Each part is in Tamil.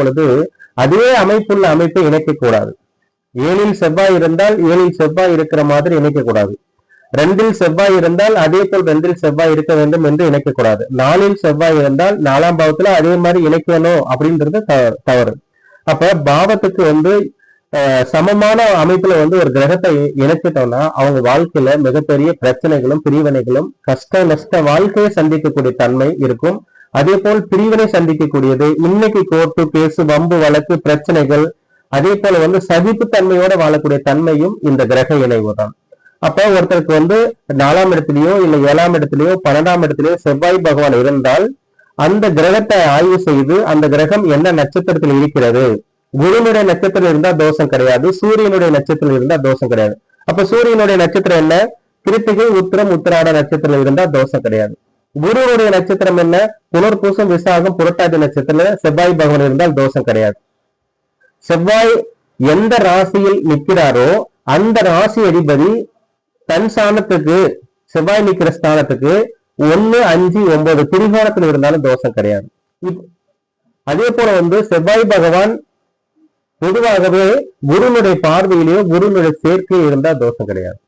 பொழுது அதே அமைப்புள்ள அமைப்பை இணைக்க கூடாது ஏழில் செவ்வாய் இருந்தால் ஏழில் செவ்வாய் இருக்கிற மாதிரி இணைக்க கூடாது ரெண்டில் செவ்வாய் இருந்தால் அதே போல் ரெண்டில் செவ்வாய் இருக்க வேண்டும் என்று இணைக்க கூடாது நாலில் செவ்வாய் இருந்தால் நாலாம் பாவத்துல அதே மாதிரி இணைக்கணும் அப்படின்றது தவறு. அப்ப பாவத்துக்கு வந்து சமமான அமைப்புல வந்து ஒரு கிரகத்தை இணைச்சிட்டோம்னா அவங்க வாழ்க்கையில மிகப்பெரிய பிரச்சனைகளும் பிரிவினைகளும் கஷ்ட நஷ்ட வாழ்க்கையை சந்திக்கக்கூடிய தன்மை இருக்கும். அதே போல் பிரிவினை சந்திக்கக்கூடியது. இன்னைக்கு கோர்ட்டு பேசு வம்பு வழக்கு பிரச்சனைகள் அதே போல வந்து சகிப்பு தன்மையோட வாழக்கூடிய தன்மையும் இந்த கிரக இணைவு தான். அப்ப ஒருத்தருக்கு வந்து நாலாம் இடத்துலயோ இல்ல ஏழாம் இடத்துலயோ பன்னெண்டாம் இடத்துலயோ செவ்வாய் பகவான் இருந்தால் அந்த கிரகத்தை ஆய்வு செய்து அந்த கிரகம் என்ன நட்சத்திரத்தில் இருக்கிறது? குருனுடைய நட்சத்திரம் இருந்தா தோஷம் கிடையாது சூரியனுடைய நட்சத்திரம் இருந்தா தோஷம் கிடையாது. அப்ப சூரியனுடைய நட்சத்திரம் என்ன? கிருத்திகை உத்திரம் உத்திராட நட்சத்திரம் இருந்தா தோஷம் கிடையாது. குருவனுடைய நட்சத்திரம் என்ன? புனர்பூசம் விசாகம் புரட்டாதி நட்சத்திரம் செவ்வாய் பகவான் இருந்தால் தோஷம் கிடையாது. செவ்வாய் எந்த ராசியில் நிற்கிறாரோ அந்த ராசி அதிபதி தன் ஸ்தானத்துக்கு செவ்வாய் நிக்கிற ஸ்தானத்துக்கு ஒன்னு அஞ்சு ஒன்பது திரிகோணத்தில் இருந்தாலும் தோஷம் கிடையாது. அதே போல வந்து செவ்வாய் பகவான் பொதுவாகவே குருனுடைய பார்வையிலேயோ குருனுடைய சேர்க்கையோ இருந்தால் தோஷம் கிடையாது.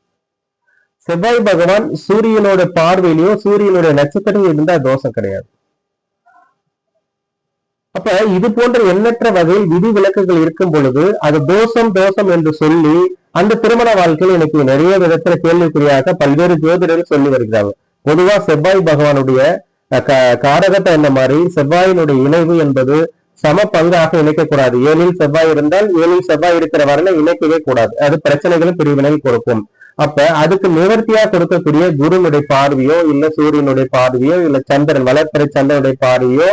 செவ்வாய் பகவான் சூரியனோட பார்வையிலையும் சூரியனுடைய நட்சத்திரம் இருந்தா தோஷம் கிடையாது. அப்ப இது போன்ற எண்ணற்ற வகையில் விதி விலக்குகள் இருக்கும் பொழுது அது தோஷம் தோஷம் என்று சொல்லி அந்த திருமண வாழ்க்கையில் எனக்கு நிறைய விதத்துல கேள்விக்குறியாக பல்வேறு ஜோதிடர்கள் சொல்லி வருகிறாங்க. பொதுவா செவ்வாய் பகவானுடைய காரகத்தை என்ன மாதிரி செவ்வாயினுடைய இணைவு என்பது சம பங்காக இணைக்கக்கூடாது. ஏழில் செவ்வாய் இருந்தால் ஏழில் செவ்வாய் இருக்கிற வரல இணைக்கவே கூடாது. அது பிரச்சனைகளும் பிரிவினை கொடுக்கும். அப்ப அதுக்கு நிவர்த்தியா கொடுக்கக்கூடிய குருனுடைய பார்வையோ இல்ல சூரியனுடைய பார்வையோ இல்ல சந்திரன் வளர்ப்பறை சந்திரனுடைய பார்வையோ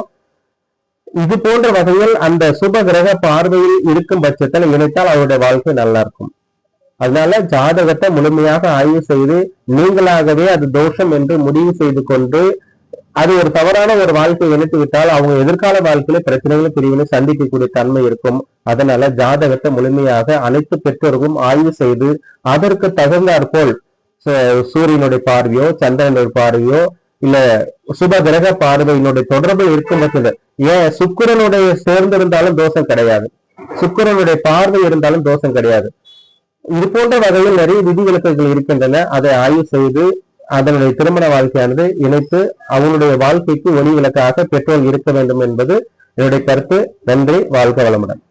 இது போன்ற வகையில் அந்த சுப கிரக பார்வையில் இருக்கும் பட்சத்தில் இணைத்தால் அவருடைய வாழ்க்கை நல்லா இருக்கும். அதனால ஜாதகத்தை முழுமையாக ஆய்வு செய்து நீங்களாகவே அது தோஷம் என்று முடிவு செய்து கொண்டு அது ஒரு தவறான ஒரு வாழ்க்கையை இணைத்து விட்டால் அவங்க எதிர்கால வாழ்க்கையில பிரச்சனைகளும் பிரிவினை சந்திக்கக்கூடிய தன்மை இருக்கும். அதனால ஜாதகத்தை முழுமையாக அனைத்து பெற்றோர்களும் ஆய்வு செய்து அதற்கு தகுந்தாற்போல் போல் சூரியனுடைய பார்வையோ சந்திரனுடைய பார்வையோ இல்ல சுப கிரக பார்வையினுடைய தொடர்பு இருக்கும் பட்சத்தில் ஏன்? சுக்கரனுடைய சேர்ந்திருந்தாலும் தோஷம் கிடையாது. சுக்கரனுடைய பார்வை இருந்தாலும் தோஷம் கிடையாது. இது போன்ற வகையில் நிறைய விதிவிலக்குகள் இருக்கின்றன. அதை ஆய்வு செய்து அதனுடைய திருமண வாழ்க்கையானது இணைத்து அவங்களுடைய வாழ்க்கைக்கு ஒளி விளக்காக பெற்றோர் இருக்க வேண்டும் என்பது என்னுடைய கருத்து. நன்றி. வாழ்க வளமுடன்.